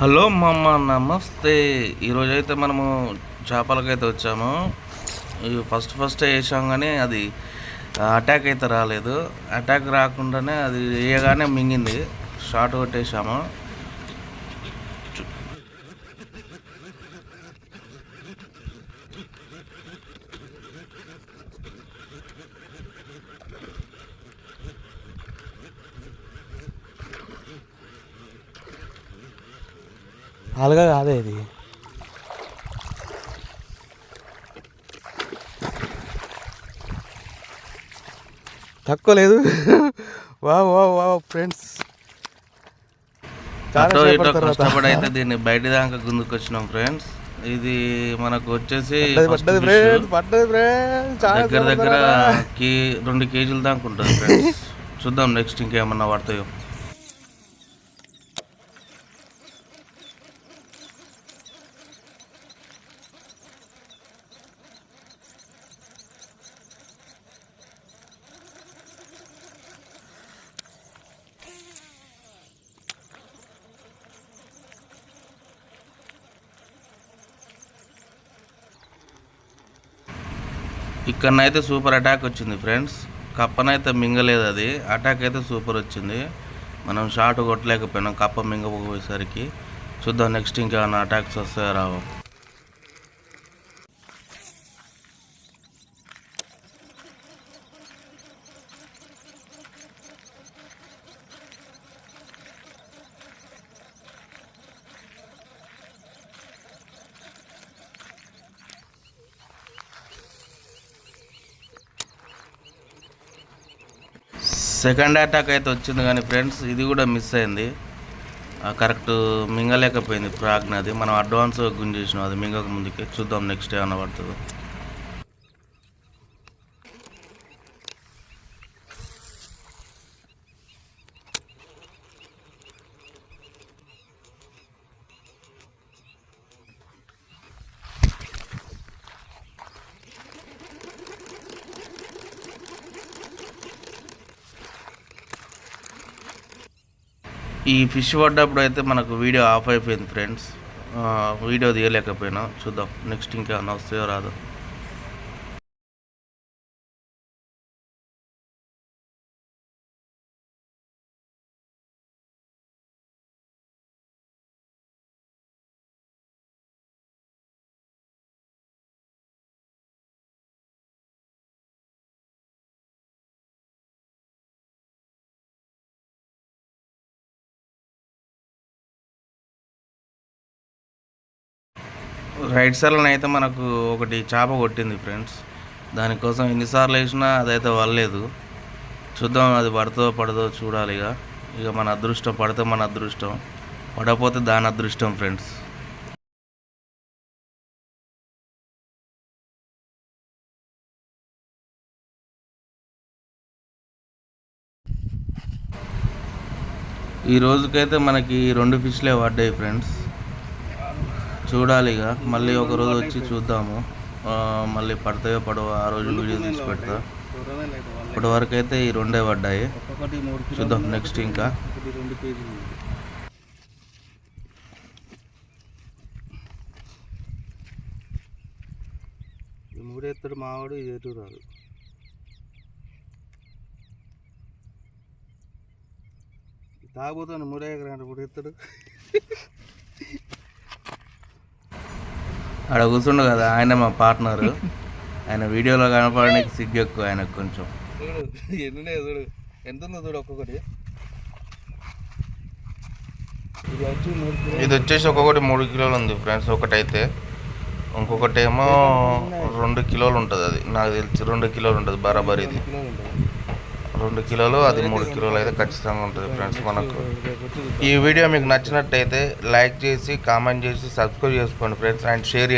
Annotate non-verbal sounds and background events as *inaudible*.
Hello మమ్మ నమస్తే. ఈరోజు అయితే మనము చేపలకైతే వచ్చాము. ఫస్ట్ ఫస్ట్ వేసాం కానీ అది అటాక్ అయితే రాలేదు. అటాక్ రాకుండానే అది వేయగానే మింగింది. షార్ట్ కొట్టేసాము. అలగా కాదే ఇది. తక్కువ లేదు. వా వా వా ఫ్రెండ్స్. అటో ఇటో కష్టపడి అయితే దీన్ని బయట దాకా గుందుకు వచ్చినాం ఫ్రెండ్స్. ఇది మనకు వచ్చేసి దగ్గర దగ్గర కే రెండు కేజీల దాకా ఉంటుంది *laughs* ఫ్రెండ్స్. చూద్దాం నెక్స్ట్ ఇంకేమన్నా పడతాయో. ఇక్కడనైతే సూపర్ అటాక్ వచ్చింది ఫ్రెండ్స్. కప్పనైతే మింగలేదు అది. అటాక్ అయితే సూపర్ వచ్చింది. మనం షార్ట్ కొట్టలేకపోయినాం. కప్ప మింగపోయేసరికి చూద్దాం నెక్స్ట్ ఇంకేమైనా అటాక్స్ వస్తాయో రావో. సెకండ్ అటాక్ అయితే వచ్చింది కానీ ఫ్రెండ్స్ ఇది కూడా మిస్ అయింది. కరెక్ట్ మింగలేకపోయింది ప్రాగ్నది మనం అడ్వాన్స్ గుంజేసినాం అది మింగక ముందుకే చూద్దాం నెక్స్ట్ ఏమైనా పడుతుందో. ఈ ఫిష్ పడ్డప్పుడు అయితే మనకు వీడియో ఆఫ్ అయిపోయింది ఫ్రెండ్స్ వీడియో తీయలేకపోయినా చూద్దాం. నెక్స్ట్ ఇంకేమన్నా వస్తాయో రాదో. రైట్ సైడ్లో అయితే మనకు ఒకటి చేప కొట్టింది ఫ్రెండ్స్. దానికోసం ఎన్నిసార్లు వేసినా అదైతే వల్లేదు. చూద్దాం అది పడుతుందో పడదో చూడాలి ఇక. ఇక మన అదృష్టం పడితే మన అదృష్టం పడకపోతే దాని అదృష్టం ఫ్రెండ్స్. ఈ రోజుకైతే మనకి రెండు ఫిష్లే పడ్డాయి ఫ్రెండ్స్. చూడాలి ఇక మళ్ళీ ఒక రోజు వచ్చి చూద్దాము. మళ్ళీ పడతాయో పడవో ఆ రోజు వీడియో తీసి పెడతా. ఇప్పటి వరకు అయితే ఈ రెండే పడ్డాయి. చూద్దాం నెక్స్ట్ ఇంకా. మూడెత్తాడు మావాడు ఇది ఎటు రాదు. తాగుతాను మూడే ఎకరా మూడు ఎత్తాడు? ఆడ కూర్చుండు కదా ఆయన మా పార్ట్నర్. ఆయన వీడియోలో కనపడడానికి సిగ్గు ఎక్కువ ఆయనకు కొంచెం. చూడు ఎన్ని చూడు ఎంత ఉందో చూడు ఒక్కొక్కటి. ఇది వచ్చి మూడు కిలో ఇది వచ్చేసి ఒక్కొక్కటి మూడు కిలోలు ఉంది ఫ్రెండ్స్ ఒకటైతే. ఇంకొకటి ఏమో రెండు కిలోలు ఉంటుంది అది. నాకు తెలిసి రెండు కిలోలు ఉంటుంది బరాబర్ ఇది. రెండు కిలోలు అది మూడు కిలోలు అయితే ఖచ్చితంగా ఉంటుంది ఫ్రెండ్స్ మనకు. ఈ వీడియో మీకు నచ్చినట్టయితే లైక్ చేసి కామెంట్ చేసి సబ్స్క్రైబ్ చేసుకోండి ఫ్రెండ్స్ అండ్ షేర్